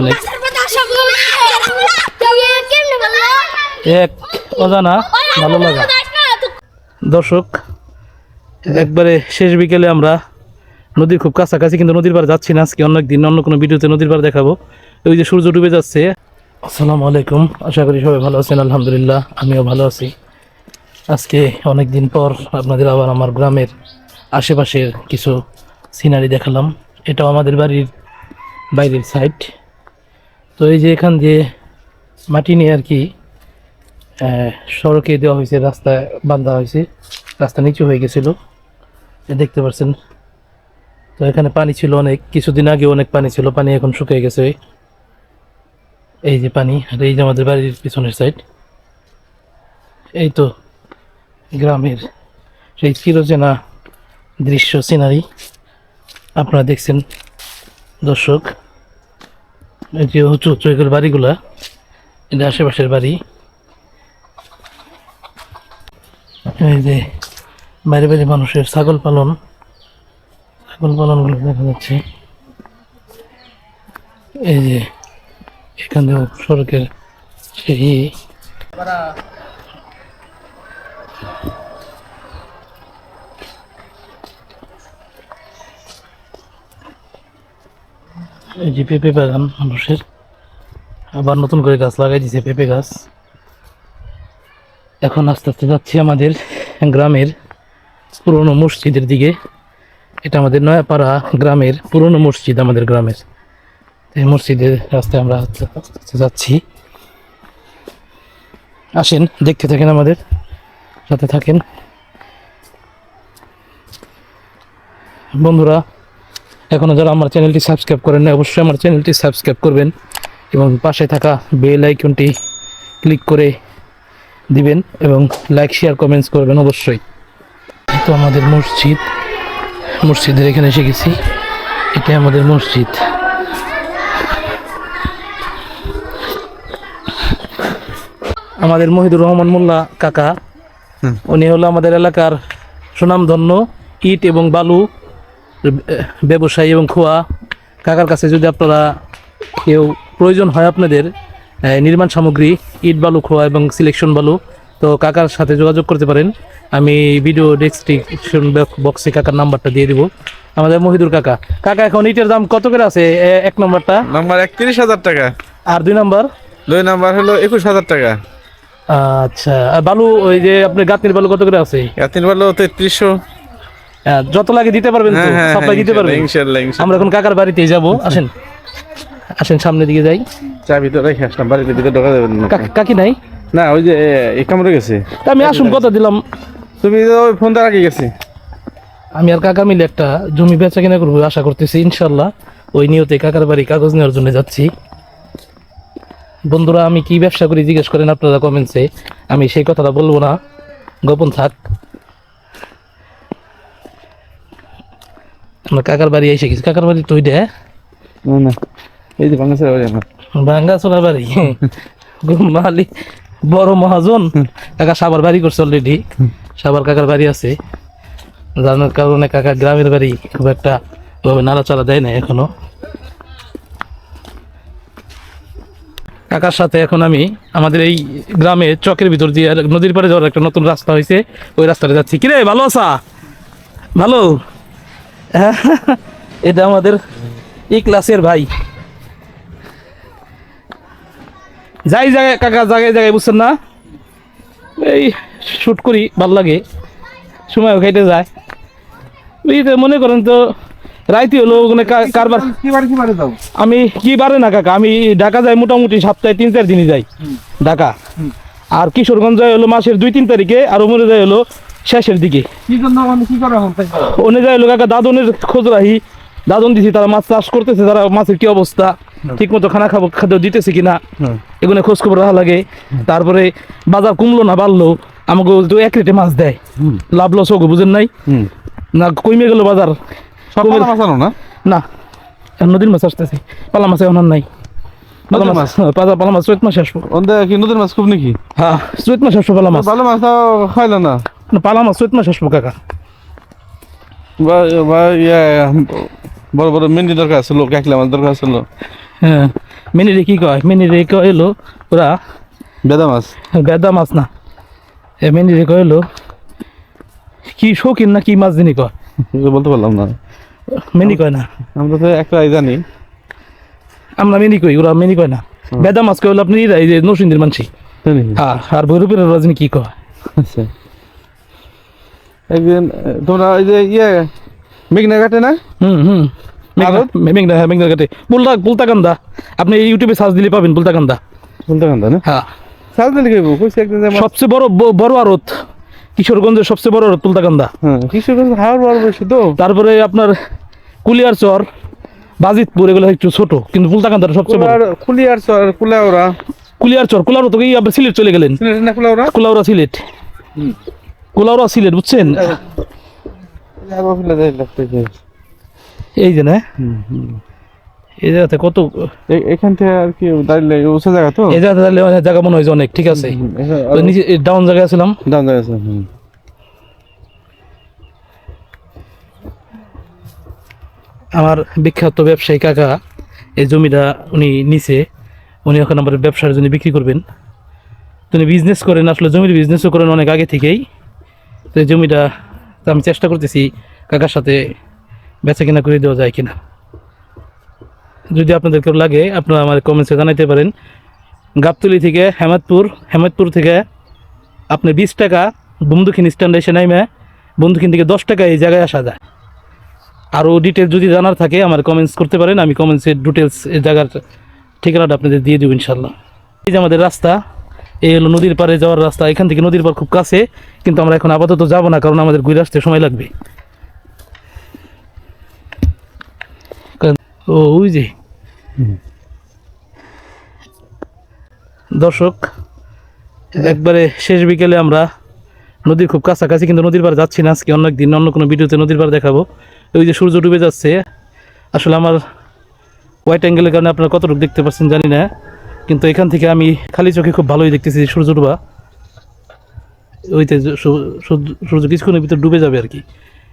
অনেক এক অজানা ভালো লাগা। দর্শক, একবারে শেষ বিকেলে আমরা নদীর খুব কাছাকাছি, কিন্তু নদীর পাড়ে যাচ্ছি না। আজকে অন্য একদিন, অন্য কোনো ভিডিওতে নদীর পাড়ে দেখাবো। ওই যে সূর্য ডুবে যাচ্ছে। আসসালামু আলাইকুম। আশা করি সবাই ভালো আছেন, আলহামদুলিল্লাহ, আমিও ভালো আছি। আজকে অনেক দিন পর আপনাদের আবার আমার গ্রামের আশেপাশের কিছু সিনারি দেখালাম। এটাও আমাদের বাড়ির বাইরের সাইড তো এই যে এখান দিয়ে মাটি নিয়ে আর কি সড়কে দেওয়া হয়েছে রাস্তায় বাঁধা হয়েছে, রাস্তা নিচু হয়ে গেছিল। দেখতে পাচ্ছেন তো এখানে পানি ছিল অনেক, কিছুদিন আগে অনেক পানি ছিল, পানি এখন শুকিয়ে গেছে। এই যে পানি, আর এই যে আমাদের বাড়ির পিছনের সাইড এই তো গ্রামের সেই চিরচেনা দৃশ্য সিনারি আপনারা দেখছেন, দর্শক। যে উঁচু উঁচু এগুলো বাড়িগুলা এটা আশেপাশের বাড়ি। এই যে বাইরে বাইরে মানুষের ছাগল পালন, ছাগল পালনগুলো দেখা যাচ্ছে। এই যে এখান সড়কের সেই এই যে পেঁপে বাগান মানুষের। আবার নতুন করে গাছ লাগাই দিয়েছে পেঁপে গাছ। এখন আস্তে আস্তে যাচ্ছি আমাদের গ্রামের পুরনো মসজিদের দিকে। এটা আমাদের নয়াপাড়া গ্রামের পুরনো মসজিদ আমাদের গ্রামের। এই মসজিদের রাস্তায় আমরা আস্তে আস্তে যাচ্ছি। আসেন, দেখতে থাকেন আমাদের। সাথে থাকেন। বন্ধুরা এখনও যারা আমার চ্যানেলটি সাবস্ক্রাইব করেন না অবশ্যই আমার চ্যানেলটি সাবস্ক্রাইব করবেন এবং পাশে থাকা বেল আইকনটি ক্লিক করে দিবেন এবং লাইক শেয়ার কমেন্টস করবেন অবশ্যই। তো আমাদের মসজিদ মসজিদের এখানে এসে গেছি। এটা আমাদের মসজিদ। আমাদের মহিদুর রহমান মোল্লা কাকা উনি হলো আমাদের এলাকার সুনামধন্য ইট এবং বালু ব্যবসায়ী এবং খোয়া কাকার কাছে যদি আপনারা কেউ প্রয়োজন হয় আপনাদের নির্মাণ সামগ্রী ইট বালু খোয়া এবং সিলেকশন বালু তো কাকার সাথে যোগাযোগ করতে পারেন। আমি ভিডিও ডেসক্রিপশন বক্সে কাকার নাম্বারটা দিয়ে দিব। আমাদের মহিদুর কাকা। কাকা এখন ইটের দাম কত করে আছে? এক নম্বরটা। নাম্বার একত্রিশ হাজার টাকা। আর দুই নাম্বার? দুই নাম্বার হলো একুশ হাজার টাকা। আচ্ছা আর বালু ওই যে আপনার গাঁতনির বালু কত করে আছে? তিন হলো তেত্রিশশো। যত লাগে দিতে পারবেন তো হ্যাঁ হ্যাঁ সাপ্লাই দিতে পারবেন। ইনশাল্লাহ আমরা এখন কাকার বাড়িতেই যাব আসেন। আসেন সামনের দিকে যাই। চাবি তো রেখে আসলাম বাড়িতে ভিতরে ঢোকা যাবে না। কাকি- নাই? না ওই যে এই কামড়ে গেছে। আমি আসুন কথা দিলাম। তুমি ওই ফোনটা রাখি গেছি। আমি আর কাকা মিলে একটা জমি বেচা কিনা করব আশা করতেছি ইনশাল্লাহ। ওই নিয়তে কাকার বাড়ি কাগজ নেওয়ার জন্য যাচ্ছি। বন্ধুরা আমি কি ব্যবসা করি জিজ্ঞেস করেন আপনারা কমেন্টসে। আমি সেই কথাটা বলব না। গোপন থাক। আমরা কাকার বাড়ি এসে গেছি। কাকার বাড়ি তো ওইটা হ্যাঁ? না এই যে বাংলাদেশের বাড়ি আমার। ভাঙ্গা চোলা বাড়ি? মালি বড় মহাজন। কাকা সাবার বাড়ি করছে অলরেডি সাবার কাকার বাড়ি আছে। জানার কারণে কাকা গ্রামের বাড়ি খুব একটা ওভাবে নাড়াচাড়া দেয় না এখনও। কাকার সাথে এখন আমি আমাদের এই গ্রামে চকের ভিতর দিয়ে নদীর পাড়ে যাওয়ার একটা নতুন রাস্তা হয়েছে ওই রাস্তাটা যাচ্ছি। কিরে ভালো আছা? ভালো? এটা আমাদের এই ক্লাসের ভাই। যাই জায়গায় কাকা জায়গায় জায়গায় বুঝছেন না? এই শ্যুট করি ভালো লাগে। সময়ও কেটে যায়। এই মনে করেন তো রাইতে হলো ওখানে কারবার আমি কি বারে না কাকা? আমি ঢাকা যাই মোটামুটি সপ্তাহে তিন চার দিনই যাই। ঢাকা। আর কিশোরগঞ্জ যাই হলো মাসের দুই তিন তারিখে আর ওমরে যাই হলো শেষের দিকে। কি জন্য কি করা হবে ওনে যাই হলো কাকা দাদনের খোঁজ রাহি দাদন দিছি তারা মাছ চাষ করতেছে তারা মাছের কি অবস্থা ঠিক মতো খানা খাব খাদ্য দিতেছে কিনা এগুলো খোঁজ খবর রাখা লাগে। তারপরে বাজার কমলো না বাড়লো আমাকে তো এক রেটে মাছ দেয়। লাভ লস হোক বুঝেন নাই? না কমে গেল বাজার। না? না নদীর মাছ আসতেছে। পালা মাছ এখন নাই। পালা মাছ হ্যাঁ, পালা পালা মাছ চৈত মাসে আসব। কি নদীর মাছ খুব নাকি? হ্যাঁ চৈত মাসে আসব পালা মাছ। ভালো মাছ খাইলো না না, পালা মাছ চৈত মাসে আসব কাকা বড় বড় মেন্ডি দরকার ছিল কাকলা মাছ দরকার ছিল হ্যাঁ মিনিরে কি কয়? মিনিরে কয় হলো ওরা বেদা মাছ। বেদা মাছ না। এ মিনিরে কয় হলো কি শৌখিন না কি মাছ দিনই কয়? বলতে পারলাম না। মিনি কয় না। আমরা তো একটা জানি। আমরা মিনি কই ওরা মিনি কয় না। বেদা মাছ কয় হলো আপনি এই যে নরসিংদীর মানসি। তাই হ্যাঁ আর ভৈরবের রজনী কি কয়? আচ্ছা। একদিন তোমরা ওই যে ইয়ে মেঘনা ঘাটে না? হুম হুম? মেঘনা হ্যাঁ মেঘনা ঘাটে। বুলতা বুলতাকান্দা। আপনি ইউটিউবে সার্চ দিলে পাবেন বুলতাকান্দা। শুনতে কান্দা না? হ্যাঁ। সাল দিলে খাইবো কইছি একদিন সবচেয়ে বড় কিশোরগঞ্জের সবচেয়ে বড় হ্যাঁ কিশোরগঞ্জ হাওড় বড় বেশি তো। তারপরে আপনার কুলিয়ার চর বাজিতপুর এগুলো একটু ছোট কিন্তু সবচেয়ে বড়। কুলিয়ার চর কুলাওরা কুলিয়ার চর কুলাউরা তো কি আপনি সিলেট চলে গেলেন? সিলেট না কুলাওরা কুলাউরা সিলেট। কুলাউরা সিলেট বুঝছেন? লাগতেছে এই যে না। এই জায়গাতে কত এখান থেকে আর কি দাঁড়িয়ে উঁচু জায়গা তো? এই জায়গাতে অনেক জায়গা মনে হয় অনেক ঠিক আছে। নিচে ডাউন জায়গায় ছিলাম ডান জায়গা আছে হুম। আমার বিখ্যাত ব্যবসায়ী কাকা এই জমিটা উনি নিচে উনি এখন আমার ব্যবসার জন্য বিক্রি করবেন। উনি বিজনেস করেন আসলে জমির বিজনেসও করেন অনেক আগে থেকেই। তো এই জমিটা আমি চেষ্টা করতেছি কাকার সাথে বেচা কিনা করে দেওয়া যায় কিনা। যদি আপনাদের কেউ লাগে, আপনারা আমার কমেন্টসে জানাইতে পারেন। গাবতলি থেকে হেমাদপুর হেমাদপুর থেকে আপনি বিশ টাকা বন্ধুখিন স্ট্যান্ডে এসে নাইমে বন্ধুখিন থেকে দশ টাকা এই জায়গায় আসা যায়। আরও ডিটেলস যদি জানার থাকে, আমার কমেন্টস করতে পারেন। আমি কমেন্টসের ডিটেলস এই জায়গার ঠিকানাটা আপনাদের দিয়ে দেবো ইনশাল্লাহ এই যে আমাদের রাস্তা এই হলো নদীর পাড়ে যাওয়ার রাস্তা। এখান থেকে নদীর পার খুব কাছে, কিন্তু আমরা এখন আপাতত যাব না, কারণ আমাদের ঘুরে আসতে সময় লাগবে। ও, ওই যে। দর্শক, একবারে শেষ বিকেলে আমরা নদীর খুব কাছাকাছি, কিন্তু নদীর পার যাচ্ছি না আজকে। অন্য একদিন, অন্য কোনো ভিডিওতে নদীর পার দেখাবো। ওই যে সূর্য ডুবে যাচ্ছে। আসলে আমার হোয়াইট অ্যাঙ্গেলের কারণে আপনারা কতটুকু দেখতে পাচ্ছেন জানি না। কিন্তু এখান থেকে আমি খালি চোখে খুব ভালোই দেখতেছি যে সূর্য ডুবা। ওইতে সূর্য- কিছুক্ষণের ভিতর ডুবে যাবে আর কি।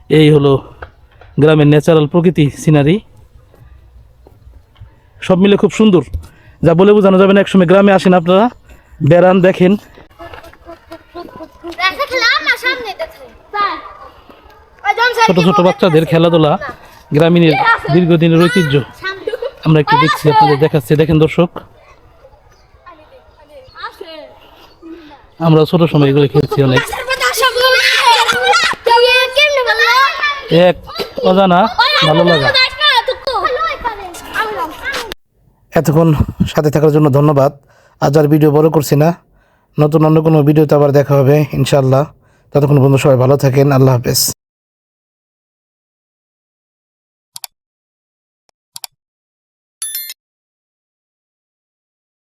এই হলো গ্রামের ন্যাচারাল প্রকৃতি সিনারি সব মিলে খুব সুন্দর। যা বলে বোঝানো যাবে না একসময় গ্রামে আসেন আপনারা। বেড়ান দেখেন। ছোট ছোট বাচ্চাদের খেলাধুলা গ্রামীণের দীর্ঘদিনের ঐতিহ্য। আমরা একটু দেখছি আপনাদের দেখাচ্ছি। দেখেন দর্শক। আমরা ছোট সময় এগুলো খেলছি অনেক। এক অজানা ভালো লাগা। এতক্ষণ সাথে থাকার জন্য ধন্যবাদ। আজ আর ভিডিও বড় করছি না। নতুন অন্য কোনো ভিডিওতে আবার দেখা হবে ইনশাল্লাহ ততক্ষণ বন্ধু সবাই ভালো থাকেন। আল্লাহ হাফেজ।